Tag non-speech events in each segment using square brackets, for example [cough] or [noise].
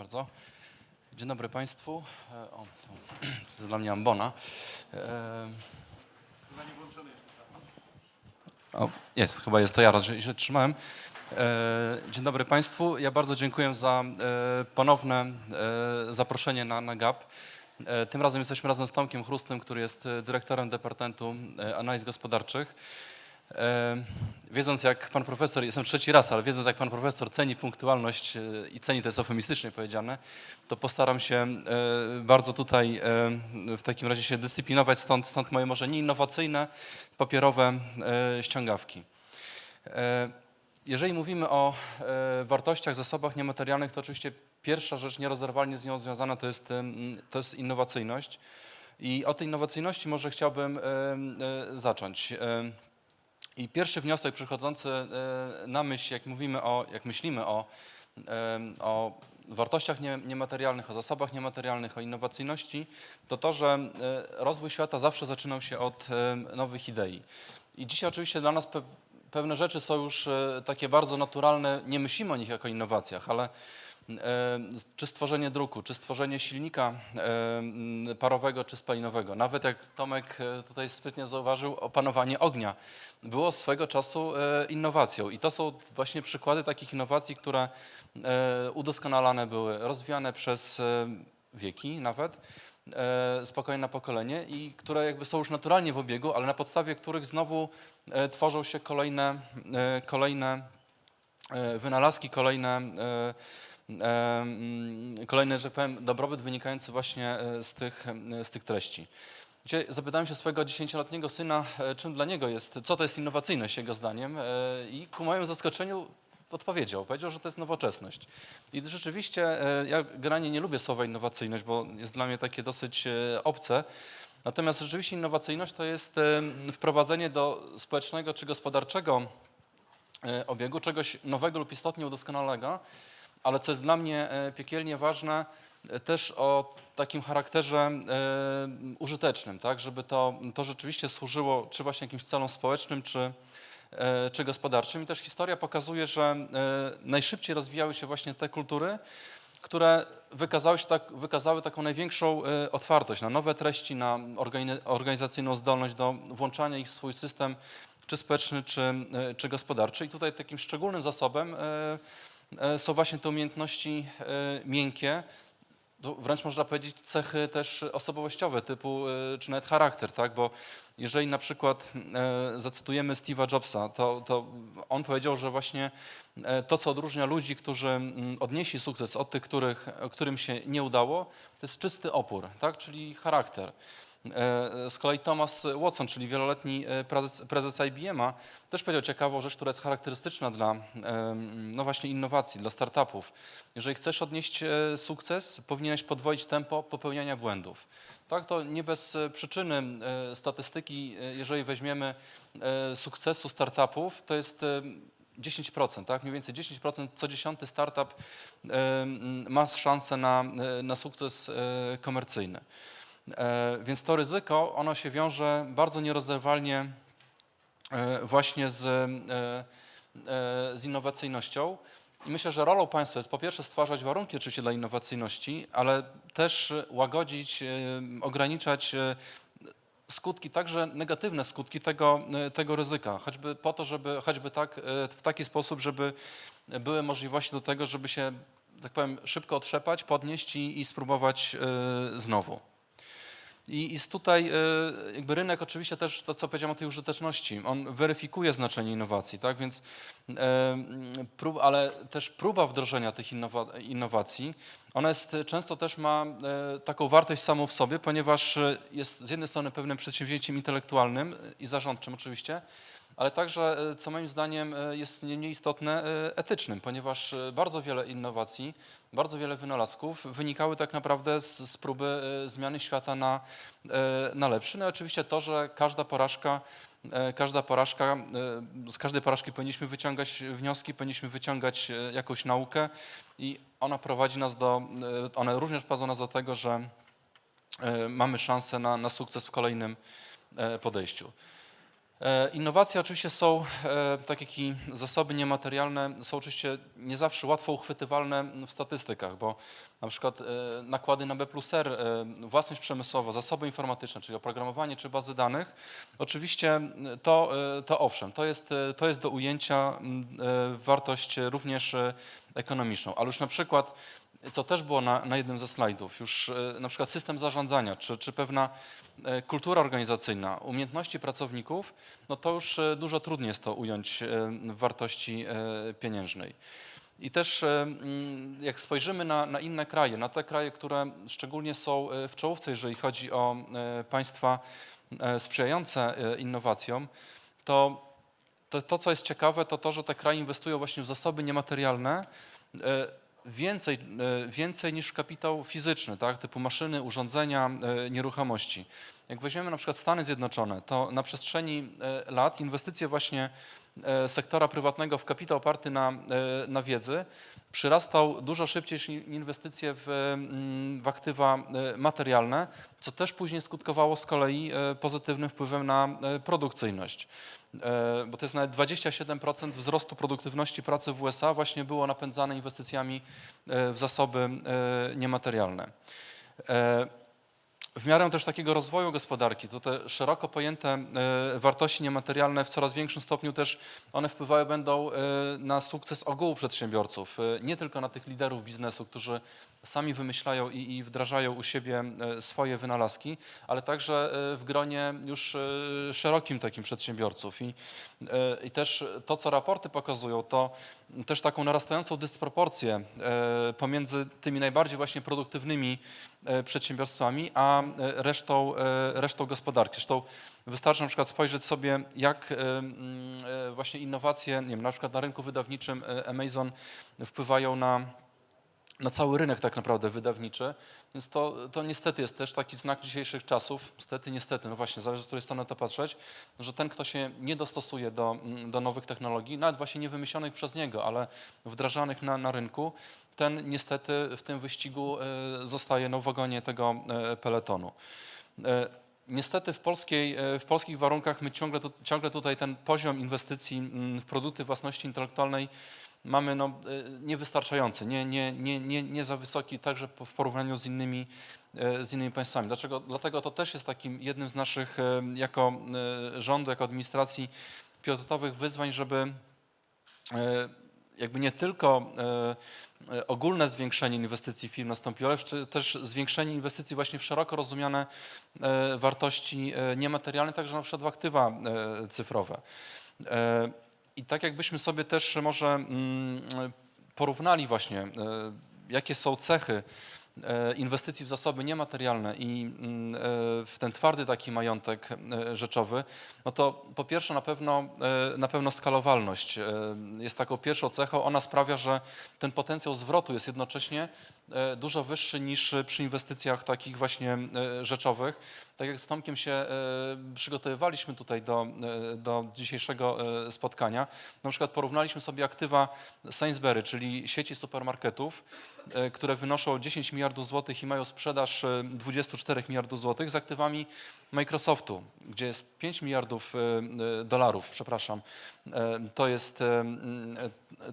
bardzo. Dzień dobry Państwu. E, O, to, [clears throat] jest dla mnie ambona. E, O, jest, chyba jest to ja, że trzymałem. E, Dzień dobry Państwu. Ja bardzo dziękuję za ponowne zaproszenie na, na GAP. Tym razem jesteśmy razem z Tomkiem Chrustym, który jest dyrektorem Departamentu Analiz Gospodarczych. Wiedząc jak pan profesor, jestem trzeci raz, ale wiedząc jak pan profesor ceni punktualność e, i ceni, to jest eufemistycznie powiedziane, to postaram się e, bardzo tutaj e, w takim razie się dyscyplinować, stąd, stąd moje może nieinnowacyjne, papierowe ściągawki. Jeżeli mówimy o wartościach, zasobach niematerialnych, to oczywiście pierwsza rzecz nierozerwalnie z nią związana to jest, to jest innowacyjność. I od tej innowacyjności może chciałbym zacząć. I pierwszy wniosek przychodzący e, na myśl, jak mówimy o, jak myślimy o, em, o wartościach nie- niematerialnych, o zasobach niematerialnych, o innowacyjności, to to, że e, rozwój świata zawsze zaczynał się od nowych idei. I dzisiaj oczywiście dla nas pe pewne rzeczy są już e, takie bardzo naturalne, nie myślimy o nich jako innowacjach, ale e, czy stworzenie druku, czy stworzenie silnika e, parowego, czy spalinowego. Nawet jak Tomek e, tutaj sprytnie zauważył, opanowanie ognia było swego czasu e, innowacją. I to są właśnie przykłady takich innowacji, które e, udoskonalane były, rozwijane przez e, wieki nawet, e, spokojnie na pokolenie i które jakby są już naturalnie w obiegu, ale na podstawie których znowu e, tworzą się kolejne, e, kolejne e, wynalazki, kolejne, e, e, kolejny, że tak powiem, dobrobyt wynikający właśnie e, z tych, e, z tych treści. Dzisiaj zapytałem się swojego dziesięcioletniego syna, e, czym dla niego jest, co to jest innowacyjność jego zdaniem i ku mojemu zaskoczeniu odpowiedział. Powiedział, że to jest nowoczesność. I rzeczywiście ja generalnie nie lubię słowa innowacyjność, bo jest dla mnie takie dosyć obce. Natomiast rzeczywiście innowacyjność to jest wprowadzenie do społecznego czy gospodarczego obiegu czegoś nowego lub istotnie udoskonalego, ale co jest dla mnie e, piekielnie ważne, e, też o takim charakterze e, użytecznym, tak, żeby to, to rzeczywiście służyło czy właśnie jakimś celom społecznym, czy, czy gospodarczym. I też historia pokazuje, że najszybciej rozwijały się właśnie te kultury, które wykazały, tak, wykazały taką największą otwartość na nowe treści, na organi- organizacyjną zdolność do włączania ich w swój system, czy społeczny, czy, czy gospodarczy. I tutaj takim szczególnym zasobem są właśnie te umiejętności e, miękkie, wręcz można powiedzieć cechy też osobowościowe typu, e, czy nawet charakter, tak? Bo jeżeli na przykład e, zacytujemy Steve'a Jobsa, to, to on powiedział, że właśnie e, to, co odróżnia ludzi, którzy odnieśli sukces od tych, których, którym się nie udało, to jest czysty opór, tak? czyli charakter. E, Z kolei Thomas Watson, czyli wieloletni e, prezes, prezes IBM-a, też powiedział ciekawą rzecz, która jest charakterystyczna dla no właśnie innowacji, dla startupów. Jeżeli chcesz odnieść e, sukces, powinieneś podwoić tempo popełniania błędów. Tak, to nie bez przyczyny statystyki, jeżeli weźmiemy sukcesu startupów, to jest e, 10%, tak? Mniej więcej 10%, co dziesiąty startup ma szansę na, na sukces komercyjny. E, Więc to ryzyko, ono się wiąże bardzo nierozerwalnie e, właśnie z, e, z innowacyjnością. I myślę, że rolą państwa jest po pierwsze stwarzać warunki oczywiście dla innowacyjności, ale też łagodzić, ograniczać skutki, także negatywne skutki tego, tego ryzyka, choćby po to, żeby choćby tak, w taki sposób, żeby były możliwości do tego, żeby się, tak powiem, szybko otrzepać, podnieść i, i spróbować znowu. I, z tutaj e, jakby rynek oczywiście też to, co powiedziałem o tej użyteczności, on weryfikuje znaczenie innowacji, tak? Więc e, ale też próba wdrożenia tych innowa, innowacji, ona jest często też ma e, taką wartość samą w sobie, ponieważ jest z jednej strony pewnym przedsięwzięciem intelektualnym i zarządczym oczywiście, ale także, e, co moim zdaniem e, jest nie mniej istotne, e, etycznym, ponieważ bardzo wiele innowacji, bardzo wiele wynalazków wynikały tak naprawdę z, z próby zmiany świata na, na lepszy. No i oczywiście to, że każda porażka, każda porażka, z każdej porażki powinniśmy wyciągać wnioski, powinniśmy wyciągać jakąś naukę i ona prowadzi nas do, one również prowadzą nas do tego, że mamy szansę na, na sukces w kolejnym podejściu. E, Innowacje oczywiście są, e, tak jak i zasoby niematerialne, są oczywiście nie zawsze łatwo uchwytywalne w statystykach, bo na przykład e, nakłady na B plus R, własność przemysłowa, zasoby informatyczne, czyli oprogramowanie czy bazy danych, oczywiście to, to owszem, to jest, to jest do ujęcia wartość również ekonomiczną, ale już na przykład co też było na, na jednym ze slajdów, już e, na przykład system zarządzania, czy, czy pewna e, kultura organizacyjna, umiejętności pracowników, no to już e, dużo trudniej jest to ująć w wartości pieniężnej. I też jak spojrzymy na, na inne kraje, na te kraje, które szczególnie są w czołówce, jeżeli chodzi o państwa sprzyjające innowacjom, to to, to, co jest ciekawe, to to, że te kraje inwestują właśnie w zasoby niematerialne więcej, e, więcej niż kapitał fizyczny, tak? typu maszyny, urządzenia, e, nieruchomości. Jak weźmiemy na przykład Stany Zjednoczone, to na przestrzeni e, lat inwestycje właśnie sektora prywatnego w kapitał oparty na, e, na wiedzy przyrastał dużo szybciej niż inwestycje w, mm, w aktywa e, materialne, co też później skutkowało z kolei e, pozytywnym wpływem na e, produkcyjność. E, Bo to jest nawet 27% wzrostu produktywności pracy w USA właśnie było napędzane inwestycjami e, w zasoby e, niematerialne. W miarę też takiego rozwoju gospodarki, to te szeroko pojęte e, wartości niematerialne w coraz większym stopniu też one wpływały będą e, na sukces ogółu przedsiębiorców, e, nie tylko na tych liderów biznesu, którzy sami wymyślają i, i wdrażają u siebie swoje wynalazki, ale także w gronie już szerokim takim przedsiębiorców. I, I też to, co raporty pokazują, to też taką narastającą dysproporcję e, pomiędzy tymi najbardziej właśnie produktywnymi e, przedsiębiorstwami, a e, resztą, e, resztą gospodarki. Zresztą wystarczy na przykład spojrzeć sobie, jak e, e, właśnie innowacje, nie wiem, na przykład na rynku wydawniczym e, Amazon wpływają na na cały rynek tak naprawdę wydawniczy, więc to, to niestety jest też taki znak dzisiejszych czasów, niestety, niestety, no właśnie, zależy z której strony to patrzeć, że ten, kto się nie dostosuje do, do nowych technologii, nawet właśnie nie wymyślonych przez niego, ale wdrażanych na, na rynku, ten niestety w tym wyścigu e, zostaje no, w ogonie tego e, peletonu. E, Niestety w, polskiej, w polskich warunkach my ciągle, ciągle tutaj ten poziom inwestycji mm, w produkty własności intelektualnej mamy no, e, niewystarczający, nie, nie, nie, nie, nie za wysoki także w porównaniu z innymi, e, z innymi państwami. Dlaczego? Dlatego to też jest takim jednym z naszych e, jako rządu, jako administracji priorytetowych wyzwań, żeby jakby nie tylko ogólne zwiększenie inwestycji firm nastąpiło, ale też zwiększenie inwestycji właśnie w szeroko rozumiane wartości niematerialne, także na przykład w aktywa cyfrowe. I tak jakbyśmy sobie też może mm, porównali właśnie, e, jakie są cechy e, inwestycji w zasoby niematerialne i mm, e, w ten twardy taki majątek rzeczowy, no to po pierwsze na pewno, na pewno skalowalność jest taką pierwszą cechą. Ona sprawia, że ten potencjał zwrotu jest jednocześnie dużo wyższy niż przy inwestycjach takich właśnie e, rzeczowych. Tak jak z Tomkiem się e, przygotowywaliśmy tutaj do, e, do dzisiejszego e, spotkania, na przykład porównaliśmy sobie aktywa Sainsbury, czyli sieci supermarketów, e, które wynoszą 10 miliardów złotych i mają sprzedaż e, 24 miliardów złotych z aktywami Microsoftu, gdzie jest 5 miliardów e, e, dolarów, przepraszam, e, to jest,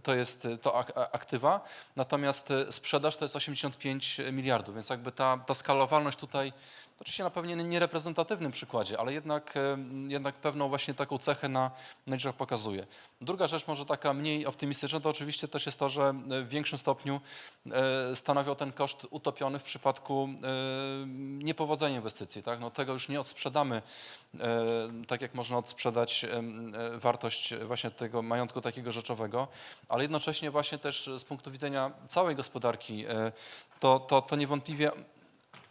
to jest to aktywa, natomiast sprzedaż to jest 85 miliardów, więc jakby ta, ta skalowalność tutaj, oczywiście na pewnie niereprezentatywnym przykładzie, ale jednak, e, jednak pewną właśnie taką cechę na, na pokazuje. Druga rzecz, może taka mniej optymistyczna, to oczywiście też jest to, że w większym stopniu e, stanowią ten koszt utopiony w przypadku e, niepowodzenia inwestycji. Tak? No, tego już nie odsprzedamy, e, tak jak można odsprzedać e, wartość właśnie tego majątku takiego rzeczowego, ale jednocześnie właśnie też z punktu widzenia całej gospodarki e, to, to, to niewątpliwie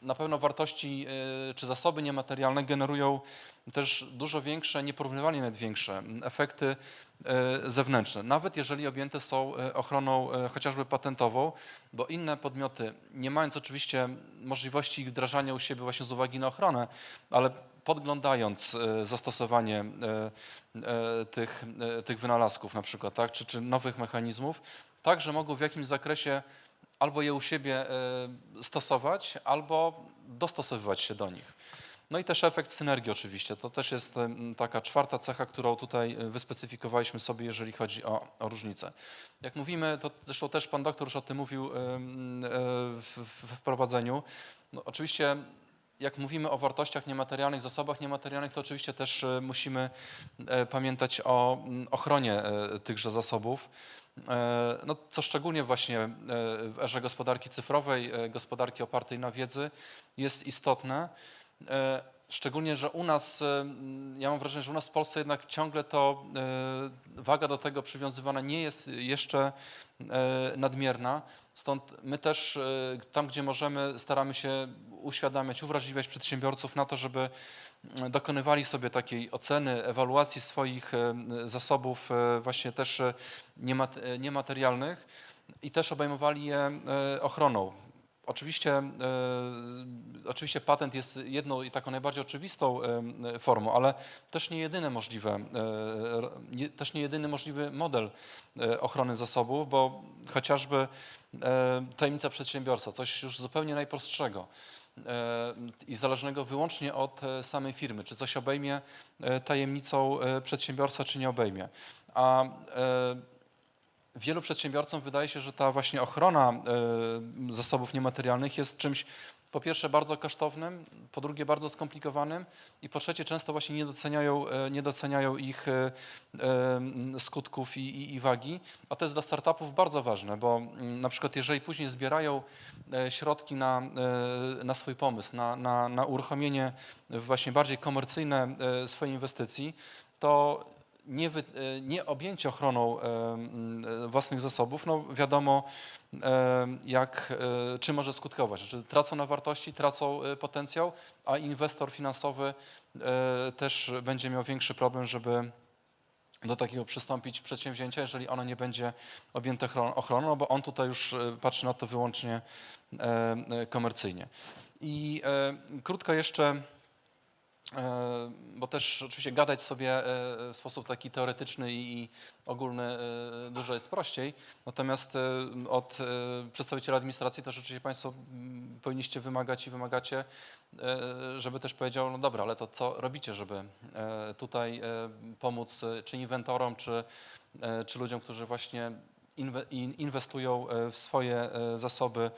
na pewno wartości e, czy zasoby niematerialne generują też dużo większe, nieporównywalnie nawet większe efekty e, zewnętrzne, nawet jeżeli objęte są e, ochroną chociażby patentową, bo inne podmioty, nie mając oczywiście możliwości ich wdrażania u siebie właśnie z uwagi na ochronę, ale podglądając zastosowanie tych, tych wynalazków na przykład, tak, czy, czy nowych mechanizmów, także mogą w jakimś zakresie albo je u siebie e, stosować, albo dostosowywać się do nich. No i też efekt synergii oczywiście. To też jest taka czwarta cecha, którą tutaj e, wyspecyfikowaliśmy sobie, jeżeli chodzi o, o różnice. Jak mówimy, to zresztą też pan doktor już o tym mówił e, w, w wprowadzeniu. No, oczywiście jak mówimy o wartościach niematerialnych, zasobach niematerialnych, to oczywiście też e, musimy e, pamiętać o mm, ochronie e, tychże zasobów. No, co szczególnie właśnie w erze gospodarki cyfrowej, gospodarki opartej na wiedzy jest istotne. Szczególnie, że u nas, e, m, ja mam wrażenie, że u nas w Polsce jednak ciągle to waga do tego przywiązywana nie jest jeszcze nadmierna. Stąd my też tam, gdzie możemy, staramy się uświadamiać, uwrażliwiać przedsiębiorców na to, żeby m, dokonywali sobie takiej oceny, ewaluacji swoich e, zasobów e, właśnie też e, niemat- niematerialnych i też obejmowali je ochroną. Oczywiście, oczywiście patent jest jedną i taką najbardziej oczywistą formą, ale też nie jedyne możliwe, też nie jedyny możliwy model ochrony zasobów, bo chociażby tajemnica przedsiębiorca, coś już zupełnie najprostszego i zależnego wyłącznie od e, samej firmy, czy coś obejmie e, tajemnicą e, przedsiębiorca, czy nie obejmie. A e, wielu przedsiębiorcom wydaje się, że ta właśnie ochrona e, zasobów niematerialnych jest czymś po pierwsze bardzo kosztownym, po drugie bardzo skomplikowanym i po trzecie często właśnie nie doceniają, e, nie doceniają ich e, e, skutków i, i, i wagi, a to jest dla startupów bardzo ważne, bo mm, na przykład jeżeli później zbierają środki na, na swój pomysł, na, na, na uruchomienie właśnie bardziej komercyjne swojej inwestycji, to nie, e, nie objęcie ochroną e, e, własnych zasobów, no wiadomo, jak, czym może skutkować. Znaczy, tracą na wartości, tracą potencjał, a inwestor finansowy też będzie miał większy problem, żeby do takiego przystąpić przedsięwzięcia, jeżeli ono nie będzie objęte chron- ochroną, bo on tutaj już patrzy na to wyłącznie komercyjnie. I krótko jeszcze bo też oczywiście gadać sobie e, w sposób taki teoretyczny i ogólny e, dużo jest prościej. Natomiast e, od e, przedstawiciela administracji też oczywiście Państwo mm, powinniście wymagać i wymagacie, e, żeby też powiedział, no dobra, ale to co robicie, żeby e, tutaj e, pomóc e, czy inwentorom, czy, e, czy ludziom, którzy właśnie inwe- in- inwestują e, w swoje e, zasoby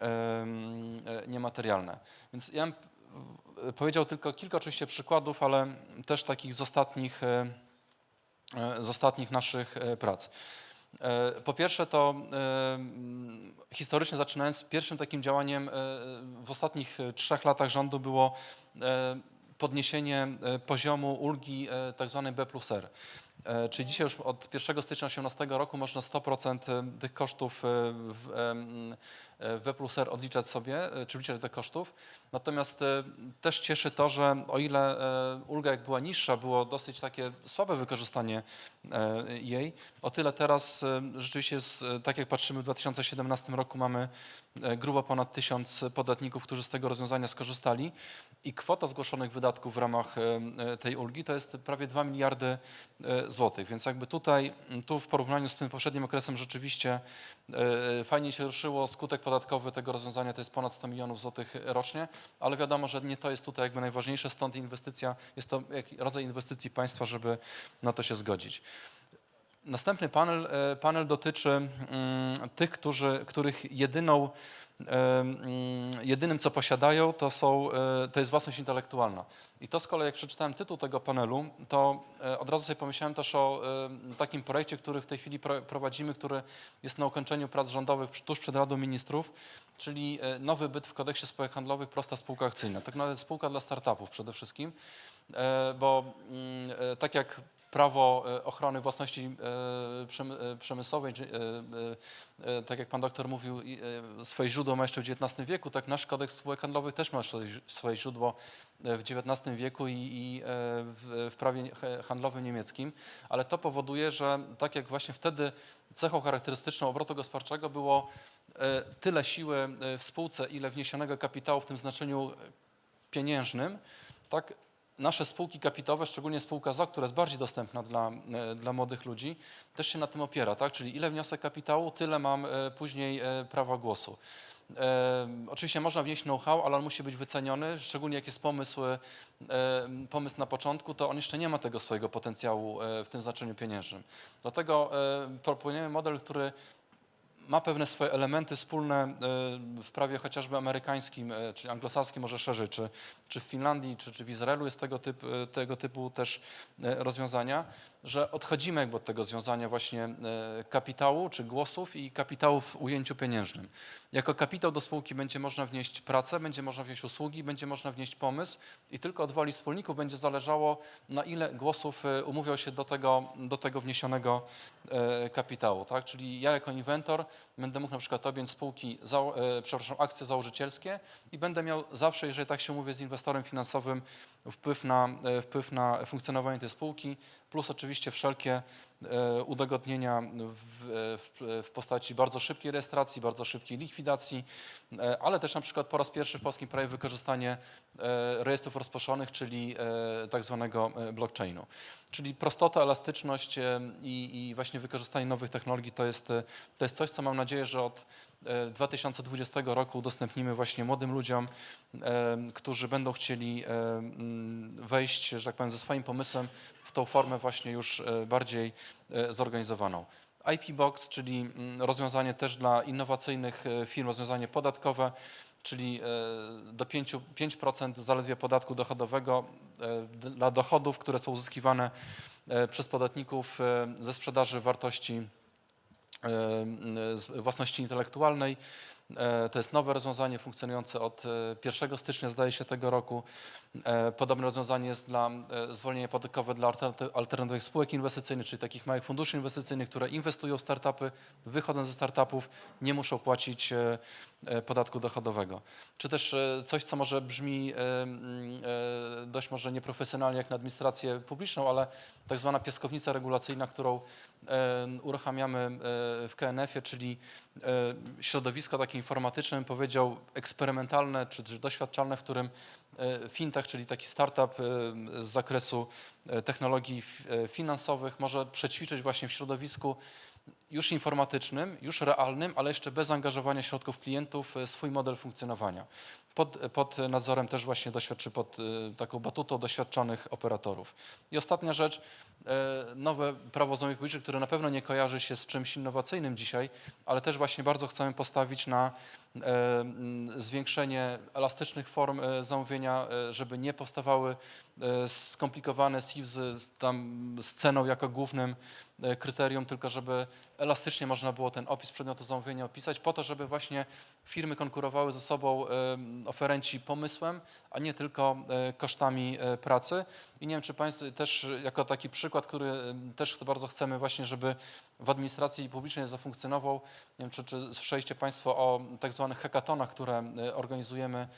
em, e, niematerialne. Więc ja bym powiedział tylko kilka oczywiście przykładów, ale też takich z ostatnich, e, e, z ostatnich naszych e, prac. Po pierwsze to historycznie zaczynając, pierwszym takim działaniem w ostatnich trzech latach rządu było podniesienie poziomu ulgi e, tak B plus R. Czyli dzisiaj już od 1 stycznia 2018 roku można 100% tych kosztów em, e, plus R odliczać sobie, e, czy wliczać do kosztów. Natomiast e, też cieszy to, że o ile ulga jak była niższa, było dosyć takie słabe wykorzystanie jej, o tyle teraz rzeczywiście jest, tak jak patrzymy w 2017 roku mamy grubo ponad tysiąc podatników, którzy z tego rozwiązania skorzystali i kwota zgłoszonych wydatków w ramach tej ulgi to jest prawie 2 miliardy złotych, więc jakby tutaj, tu w porównaniu z tym poprzednim okresem rzeczywiście fajnie się ruszyło, skutek podatkowy tego rozwiązania to jest ponad 100 milionów złotych rocznie, ale wiadomo, że nie to jest tutaj jakby najważniejsze, stąd inwestycja, jest to rodzaj inwestycji państwa, żeby na to się zgodzić. Następny panel, e, panel dotyczy mm, tych, którzy, których jedyną, e, mm, jedynym co posiadają to, są, e, to jest własność intelektualna. I to z kolei jak przeczytałem tytuł tego panelu, to od razu sobie pomyślałem też o takim projekcie, który w tej chwili pro- prowadzimy, który jest na ukończeniu prac rządowych tuż przed Radą Ministrów, czyli nowy byt w kodeksie spółek handlowych, prosta spółka akcyjna. Tak naprawdę spółka dla startupów przede wszystkim, bo mm, tak jak prawo e, ochrony własności e, e, przemysłowej, tak jak pan doktor mówił, swoje źródło ma jeszcze w XIX wieku, tak nasz kodeks spółek handlowych też ma swoje źródło w XIX wieku i, w, prawie handlowym niemieckim, ale to powoduje, że tak jak właśnie wtedy cechą charakterystyczną obrotu gospodarczego było tyle siły w spółce, ile wniesionego kapitału w tym znaczeniu pieniężnym, tak nasze spółki kapitałowe, szczególnie spółka ZO, która jest bardziej dostępna dla, e, dla młodych ludzi, też się na tym opiera, tak? Czyli ile wniosek kapitału, tyle mam e, później e, prawa głosu. E, Oczywiście można wnieść know-how, ale on musi być wyceniony, szczególnie jak jest pomysł, e, pomysł na początku, to on jeszcze nie ma tego swojego potencjału e, w tym znaczeniu pieniężnym. Dlatego e, proponujemy model, który ma pewne swoje elementy wspólne e, w prawie chociażby amerykańskim, e, czy anglosaskim może szerzej, czy, czy w Finlandii, czy, czy w Izraelu jest tego, typ, e, tego typu też rozwiązania, że odchodzimy jakby od tego związania właśnie e, kapitału czy głosów i kapitału w ujęciu pieniężnym. Jako kapitał do spółki będzie można wnieść pracę, będzie można wnieść usługi, będzie można wnieść pomysł i tylko od woli wspólników będzie zależało, na ile głosów e, umówią się do tego, do tego wniesionego e, kapitału. Tak? Czyli ja jako inwentor będę mógł na przykład objąć spółki, przepraszam, akcje założycielskie i będę miał zawsze, jeżeli tak się mówię z inwestorem finansowym, wpływ na, wpływ na funkcjonowanie tej spółki, plus oczywiście wszelkie e, udogodnienia w, w, w postaci bardzo szybkiej rejestracji, bardzo szybkiej likwidacji, e, ale też na przykład po raz pierwszy w polskim prawie wykorzystanie e, rejestrów rozproszonych, czyli tak zwanego blockchainu. Czyli prostota, elastyczność i, i właśnie wykorzystanie nowych technologii to jest, to jest coś, co mam nadzieję, że od 2020 roku udostępnimy właśnie młodym ludziom, e, którzy będą chcieli e, mm, wejść, że tak powiem, ze swoim pomysłem w tą formę właśnie już e, bardziej e, zorganizowaną. IP Box, czyli mm, rozwiązanie też dla innowacyjnych e, firm, rozwiązanie podatkowe, czyli e, do 5%, 5% zaledwie podatku dochodowego e, dla dochodów, które są uzyskiwane e, przez podatników e, ze sprzedaży wartości e, własności intelektualnej. E, To jest nowe rozwiązanie funkcjonujące od e, 1 stycznia, zdaje się, tego roku. E, Podobne rozwiązanie jest dla e, zwolnienie podatkowe dla alternaty- alternatywnych spółek inwestycyjnych, czyli takich małych funduszy inwestycyjnych, które inwestują w startupy, wychodząc ze startupów, nie muszą płacić e, e, podatku dochodowego. Czy też e, coś, co może brzmi e, e, dość może nieprofesjonalnie jak na administrację publiczną, ale tak zwana piaskownica regulacyjna, którą e, uruchamiamy e, w KNF-ie, czyli e, środowisko takie informatyczne, bym powiedział eksperymentalne czy, doświadczalne, w którym e, fintech, czyli taki startup e, z zakresu e, technologii finansowych może przećwiczyć właśnie w środowisku już informatycznym, już realnym, ale jeszcze bez angażowania środków klientów swój model funkcjonowania. Pod, pod nadzorem też właśnie doświadczy pod e, taką batutą doświadczonych operatorów. I ostatnia rzecz, e, nowe prawo zamówień publicznych, które na pewno nie kojarzy się z czymś innowacyjnym dzisiaj, ale też właśnie bardzo chcemy postawić na mm, zwiększenie elastycznych form zamówienia, żeby nie powstawały skomplikowane SIVs z, tam, z ceną jako głównym kryterium, tylko żeby elastycznie można było ten opis przedmiotu zamówienia opisać, po to, żeby właśnie firmy konkurowały ze sobą, oferenci pomysłem, a nie tylko e, kosztami e, pracy. I nie wiem, czy Państwo też e, jako taki przykład, który też bardzo chcemy właśnie, żeby w administracji publicznej zafunkcjonował. Nie wiem, czy, czy Państwo o tak zwanych hackathonach, które organizujemy em,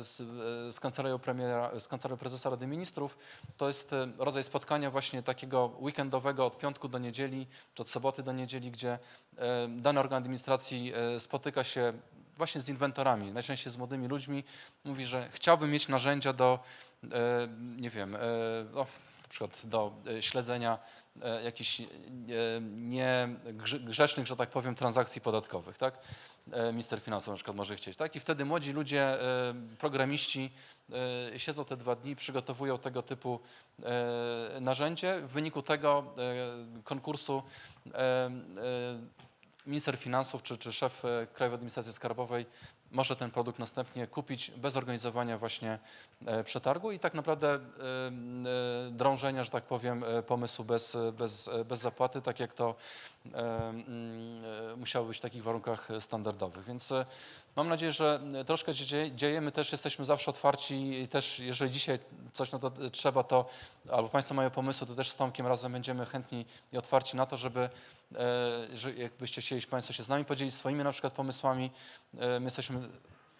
z, e, z, premiera, z kancelarią prezesa Rady Ministrów. To jest e, rodzaj spotkania właśnie takiego weekendowego od piątku do niedzieli, czy od soboty do niedzieli, gdzie e, dany organ administracji e, spotyka się właśnie z inwentorami, najczęściej z młodymi ludźmi, mówi, że chciałby mieć narzędzia do, e, nie wiem, e, no, na przykład do e, śledzenia e, jakichś e, nie grze- grzecznych, że tak powiem, transakcji podatkowych, tak? E, Minister finansów na przykład może chcieć, tak? I wtedy młodzi ludzie, e, programiści e, siedzą te dwa dni, przygotowują tego typu narzędzie. W wyniku tego konkursu minister finansów czy, czy szef Krajowej Administracji Skarbowej może ten produkt następnie kupić bez organizowania właśnie przetargu i tak naprawdę drążenia, że tak powiem, pomysłu bez, bez, bez zapłaty, tak jak to e, mm, e, musiało być w takich warunkach standardowych. Więc e, mam nadzieję, że troszkę się dzieje. My też jesteśmy zawsze otwarci i też jeżeli dzisiaj coś na to trzeba, to albo Państwo mają pomysły, to też z Tomkiem razem będziemy chętni i otwarci na to, żeby że jakbyście chcieli Państwo się z nami podzielić swoimi na przykład pomysłami. My jesteśmy,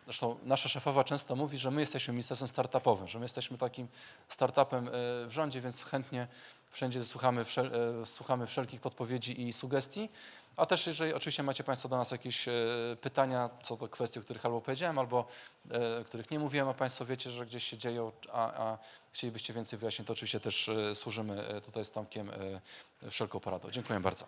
zresztą nasza szefowa często mówi, że my jesteśmy ministerstwem startupowym, że my jesteśmy takim startupem w rządzie, więc chętnie wszędzie słuchamy, wszel, e, słuchamy wszelkich podpowiedzi i sugestii. A też jeżeli oczywiście macie Państwo do nas jakieś e, pytania co do kwestii, o których albo powiedziałem, albo e, których nie mówiłem, a Państwo wiecie, że gdzieś się dzieją, a, a chcielibyście więcej wyjaśnień, to oczywiście też służymy tutaj z Tomkiem wszelką poradą. Dziękuję bardzo.